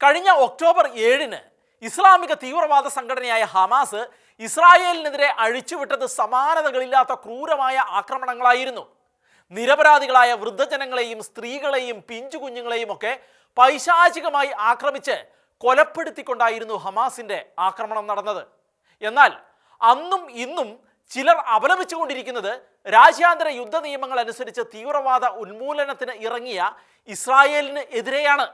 കഴിഞ്ഞ ഒക്ടോബർ ഏഴിന് ഇസ്ലാമിക തീവ്രവാദ സംഘടനയായ ഹമാസ് ഇസ്രായേലിനെതിരെ അഴിച്ചുവിട്ടത് സമാനതകളില്ലാത്ത ക്രൂരമായ ആക്രമണങ്ങളായിരുന്നു. നിരപരാധികളായ വൃദ്ധജനങ്ങളെയും സ്ത്രീകളെയും പിഞ്ചുകുഞ്ഞുങ്ങളെയും ഒക്കെ പൈശാചികമായി ആക്രമിച്ച് കൊലപ്പെടുത്തിക്കൊണ്ടായിരുന്നു ഹമാസിന്റെ ആക്രമണം നടന്നത്. എന്നാൽ അന്നും ഇന്നും ചിലർ അപലപിച്ചുകൊണ്ടിരിക്കുന്നത് രാജ്യാന്തര യുദ്ധ നിയമങ്ങൾ അനുസരിച്ച് തീവ്രവാദ ഉന്മൂലനത്തിന് ഇറങ്ങിയ ഇസ്രായേലിന് എതിരെയാണ്.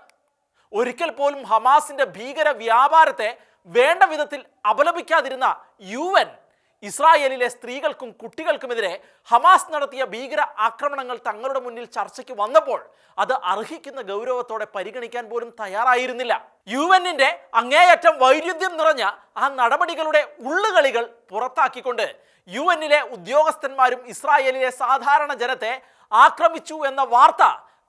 ഒരിക്കൽ പോലും ഹമാസിന്റെ ഭീകര വ്യാപാരത്തെ വേണ്ട വിധത്തിൽ അപലപിക്കാതിരുന്ന യു എൻ ഇസ്രായേലിലെ സ്ത്രീകൾക്കും കുട്ടികൾക്കുമെതിരെ ഹമാസ് നടത്തിയ ഭീകര ആക്രമണങ്ങൾ തങ്ങളുടെ മുന്നിൽ ചർച്ചയ്ക്ക് വന്നപ്പോൾ അത് അർഹിക്കുന്ന ഗൗരവത്തോടെ പരിഗണിക്കാൻ പോലും തയ്യാറായിരുന്നില്ല. യു എന്നിന്റെ അങ്ങേയറ്റം വൈരുദ്ധ്യം നിറഞ്ഞ ആ നടപടികളുടെ ഉള്ളുകളികൾ പുറത്താക്കിക്കൊണ്ട് യു എന്നിലെ ഉദ്യോഗസ്ഥന്മാരും ഇസ്രായേലിലെ സാധാരണ ജനത്തെ ആക്രമിച്ചു എന്ന വാർത്ത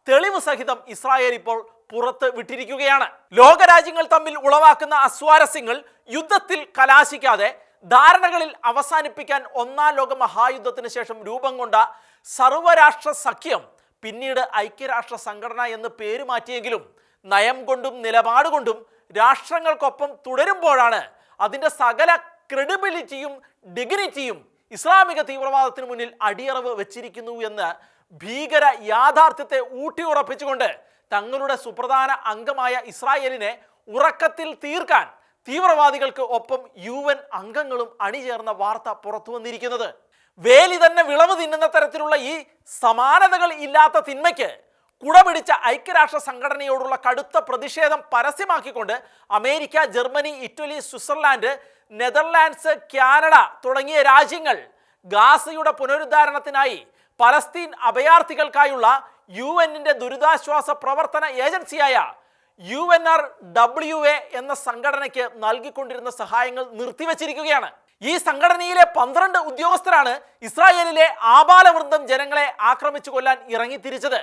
തെളിവ് സഹിതം ഇസ്രായേൽ ഇപ്പോൾ പുറത്ത് വിട്ടിരിക്കുകയാണ്. ലോകരാജ്യങ്ങൾ തമ്മിൽ ഉളവാക്കുന്ന അസ്വാരസ്യങ്ങൾ യുദ്ധത്തിൽ കലാശിക്കാതെ ധാരണകളിൽ അവസാനിപ്പിക്കാൻ ഒന്നാം ലോക മഹായുദ്ധത്തിന് ശേഷം രൂപം കൊണ്ട സർവരാഷ്ട്ര സഖ്യം പിന്നീട് ഐക്യരാഷ്ട്ര സംഘടന എന്ന് പേര് മാറ്റിയെങ്കിലും നയം കൊണ്ടും നിലപാട് കൊണ്ടും രാഷ്ട്രങ്ങൾക്കൊപ്പം തുടരുമ്പോഴാണ് അതിന്റെ സകല ക്രെഡിബിലിറ്റിയും ഡിഗ്നിറ്റിയും ഇസ്ലാമിക തീവ്രവാദത്തിന് മുന്നിൽ അടിയറവ് വെച്ചിരിക്കുന്നു എന്ന് ഭീകര യാഥാർത്ഥ്യത്തെ ഊട്ടിയുറപ്പിച്ചുകൊണ്ട് തങ്ങളുടെ സുപ്രധാന അംഗമായ ഇസ്രായേലിനെ ഉറക്കത്തിൽ തീർക്കാൻ തീവ്രവാദികൾക്ക് ഒപ്പം യു എൻ അംഗങ്ങളും അണിചേർന്ന വാർത്ത പുറത്തു വന്നിരിക്കുന്നത്. വേലി തന്നെ വിളവ് തിന്നുന്ന തരത്തിലുള്ള ഈ സമാനതകൾ ഇല്ലാത്ത തിന്മയ്ക്ക് കുടപിടിച്ച ഐക്യരാഷ്ട്ര സംഘടനയോടുള്ള കടുത്ത പ്രതിഷേധം പരസ്യമാക്കിക്കൊണ്ട് America Germany Italy Switzerland Netherlands Canada തുടങ്ങിയ രാജ്യങ്ങൾ ഗാസയുടെ പുനരുദ്ധാരണത്തിനായി പലസ്തീൻ അഭയാർത്ഥികൾക്കായുള്ള യു എന്നിന്റെ ദുരിതാശ്വാസ പ്രവർത്തന ഏജൻസിയായ U N R W A എന്ന സംഘടനയ്ക്ക് നൽകിക്കൊണ്ടിരുന്ന സഹായങ്ങൾ നിർത്തിവച്ചിരിക്കുകയാണ്. ഈ സംഘടനയിലെ പന്ത്രണ്ട് ഉദ്യോഗസ്ഥരാണ് ഇസ്രായേലിലെ ആബാലവൃന്ദം ജനങ്ങളെ ആക്രമിച്ചു കൊല്ലാൻ ഇറങ്ങിത്തിരിച്ചത്.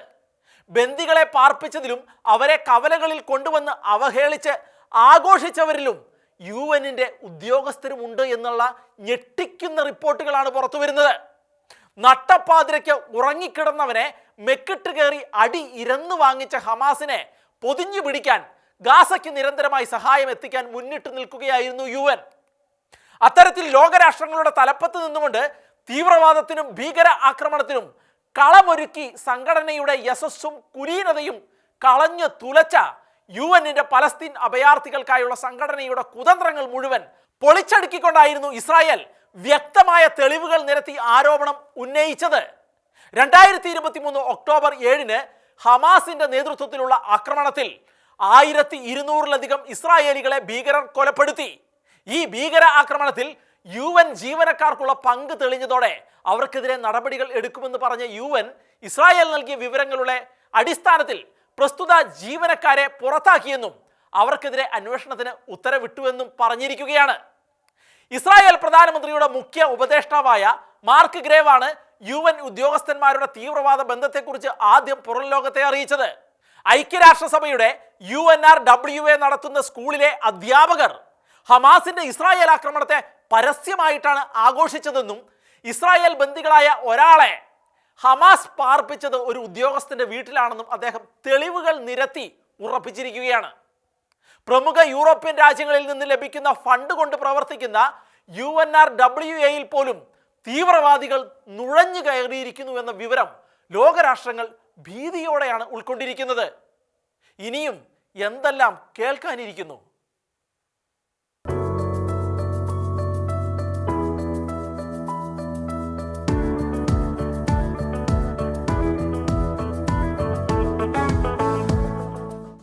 ബന്ദികളെ പാർപ്പിച്ചതിലും അവരെ കവലകളിൽ കൊണ്ടുവന്ന് അവഹേളിച്ച് ആഘോഷിച്ചവരിലും യു എന്നിന്റെ ഉദ്യോഗസ്ഥരുമുണ്ട് എന്നുള്ള ഞെട്ടിക്കുന്ന റിപ്പോർട്ടുകളാണ് പുറത്തു വരുന്നത് നട്ടപ്പാതിരയ്ക്ക് ഉറങ്ങിക്കിടന്നവനെ മെക്കിട്ട് കയറി അടി ഇരന്നു വാങ്ങിച്ച ഹമാസിനെ പൊതിഞ്ഞു പിടിക്കാൻ ഗാസയ്ക്ക് നിരന്തരമായി സഹായം എത്തിക്കാൻ മുന്നിട്ട് നിൽക്കുകയായിരുന്നു യു എൻ. അത്തരത്തിൽ ലോകരാഷ്ട്രങ്ങളുടെ തലപ്പത്ത് നിന്നുകൊണ്ട് തീവ്രവാദത്തിനും ഭീകര ആക്രമണത്തിനും കളമൊരുക്കി സംഘടനയുടെ യശസ്സും കുലീനതയും കളഞ്ഞു തുലച്ച യു എന്നിന്റെ പലസ്തീൻ അഭയാർത്ഥികൾക്കായുള്ള സംഘടനയുടെ കുതന്ത്രങ്ങൾ മുഴുവൻ പൊളിച്ചടുക്കിക്കൊണ്ടായിരുന്നു ഇസ്രായേൽ വ്യക്തമായ തെളിവുകൾ നിരത്തി ആരോപണം ഉന്നയിച്ചത്. രണ്ടായിരത്തി ഇരുപത്തി മൂന്ന് ഒക്ടോബർ ഏഴിന് ഹമാസിന്റെ നേതൃത്വത്തിലുള്ള ആക്രമണത്തിൽ ആയിരത്തി ഇരുന്നൂറിലധികം ഇസ്രായേലികളെ ഭീകരർ കൊലപ്പെടുത്തി. ഈ ഭീകര ആക്രമണത്തിൽ യു എൻ ജീവനക്കാർക്കുള്ള പങ്ക് തെളിഞ്ഞതോടെ അവർക്കെതിരെ നടപടികൾ എടുക്കുമെന്ന് പറഞ്ഞ യു എൻ ഇസ്രായേൽ നൽകിയ വിവരങ്ങളുടെ അടിസ്ഥാനത്തിൽ പ്രസ്തുത ജീവനക്കാരെ പുറത്താക്കിയെന്നും അവർക്കെതിരെ അന്വേഷണത്തിന് ഉത്തരവിട്ടുവെന്നും പറഞ്ഞിരിക്കുകയാണ്. ഇസ്രായേൽ പ്രധാനമന്ത്രിയുടെ മുഖ്യ ഉപദേഷ്ടാവായ മാർക്ക് ഗ്രേവാണ് യു എൻ ഉദ്യോഗസ്ഥന്മാരുടെ തീവ്രവാദ ബന്ധത്തെക്കുറിച്ച് ആദ്യം പുറം ലോകത്തെ അറിയിച്ചത്. ഐക്യരാഷ്ട്രസഭയുടെ U N R W A നടത്തുന്ന സ്കൂളിലെ അധ്യാപകർ ഹമാസിന്റെ ഇസ്രായേൽ ആക്രമണത്തെ പരസ്യമായിട്ടാണ് ആഘോഷിച്ചതെന്നും ഇസ്രായേൽ ബന്ദികളായ ഒരാളെ ഹമാസ് പാർപ്പിച്ചത് ഒരു ഉദ്യോഗസ്ഥന്റെ വീട്ടിലാണെന്നും അദ്ദേഹം തെളിവുകൾ നിരത്തി ഉറപ്പിച്ചിരിക്കുകയാണ്. പ്രമുഖ യൂറോപ്യൻ രാജ്യങ്ങളിൽ നിന്ന് ലഭിക്കുന്ന ഫണ്ട് കൊണ്ട് പ്രവർത്തിക്കുന്ന യു എൻ ആർ ഡബ്ല്യു എയിൽ പോലും തീവ്രവാദികൾ നുഴഞ്ഞു കയറിയിരിക്കുന്നു എന്ന വിവരം ലോകരാഷ്ട്രങ്ങൾ ഭീതിയോടെയാണ് ഉൾക്കൊണ്ടിരിക്കുന്നത്. ഇനിയും എന്തെല്ലാം കേൾക്കാനിരിക്കുന്നു?